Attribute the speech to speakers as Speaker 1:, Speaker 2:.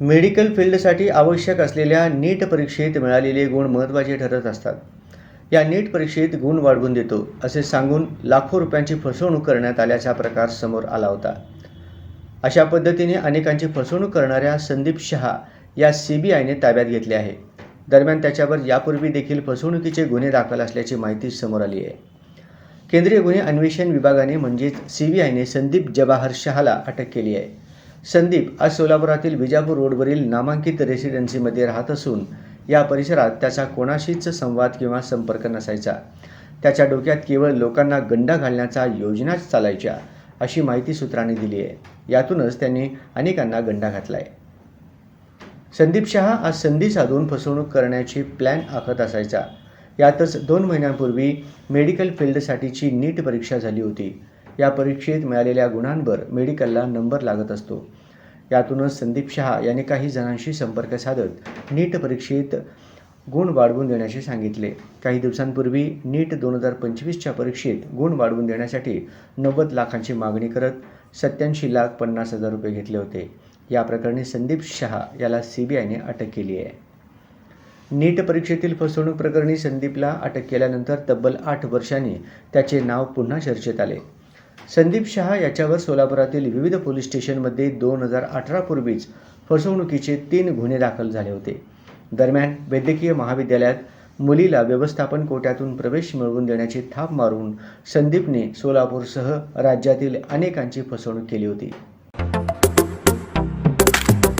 Speaker 1: Medical फील्डसाठी आवश्यक असलेल्या नीट परीक्षेत मिळालेले गुण महत्त्वाचे ठरत असतात. या नीट परीक्षेत गुण वाढवून देतो असे सांगून लाखो रुपयांची फसवणूक करण्यात आल्याचा प्रकार समोर आला होता. अशा पद्धतीने अनेकांची फसवणूक करणाऱ्या संदीप शहा या सी बी आयने ताब्यात घेतले आहे. दरम्यान त्याच्यावर यापूर्वी देखील फसवणुकीचे गुन्हे दाखल असल्याची माहिती समोर आली आहे. केंद्रीय गुन्हे अन्वेषण विभागाने म्हणजेच सी बी आयने संदीप जवाहर शहाला अटक केली आहे. संदीप आज सोलापुरातील विजापूर रोडवरील नामांकित रेसिडेन्सीमध्ये राहत असून या परिसरात त्याचा कोणाशीच संवाद किंवा संपर्क नसायचा. त्याच्या डोक्यात केवळ लोकांना गंडा घालण्याचा योजनाच चालायच्या अशी माहिती सूत्रांनी दिली आहे. यातूनच त्यांनी अनेकांना गंडा घातला आहे संदीप शहा आज संधी साधून फसवणूक करण्याची प्लॅन आखत असायचा. यातच दोन महिन्यांपूर्वी मेडिकल फील्डसाठीची नीट परीक्षा झाली होती. या परीक्षेत मिळालेल्या गुणांवर मेडिकलला नंबर लागत असतो. यातूनच संदीप शहा यांनी काही जणांशी संपर्क साधत नीट परीक्षेत गुण वाढवून देण्याचे सांगितले. काही दिवसांपूर्वी नीट दोन हजार पंचवीसच्या परीक्षेत गुण वाढवून देण्यासाठी नव्वद लाखांची मागणी करत सत्याऐंशी लाख पन्नास हजार रुपये घेतले होते. या प्रकरणी संदीप शहा याला सी बी आयने अटक केली आहे. नीट परीक्षेतील फसवणूक प्रकरणी संदीपला अटक केल्यानंतर तब्बल आठ वर्षांनी त्याचे नाव पुन्हा चर्चेत आले. संदीप शहा याच्यावर सोलापुरातील विविध पोलीस स्टेशनमध्ये दोन हजार अठरापूर्वीच फसवणुकीचे तीन गुन्हे दाखल झाले होते. दरम्यान वैद्यकीय महाविद्यालयात मुलीला व्यवस्थापन कोट्यातून प्रवेश मिळवून देण्याची थाप मारून संदीपने सोलापूरसह राज्यातील अनेकांची फसवणूक केली होती.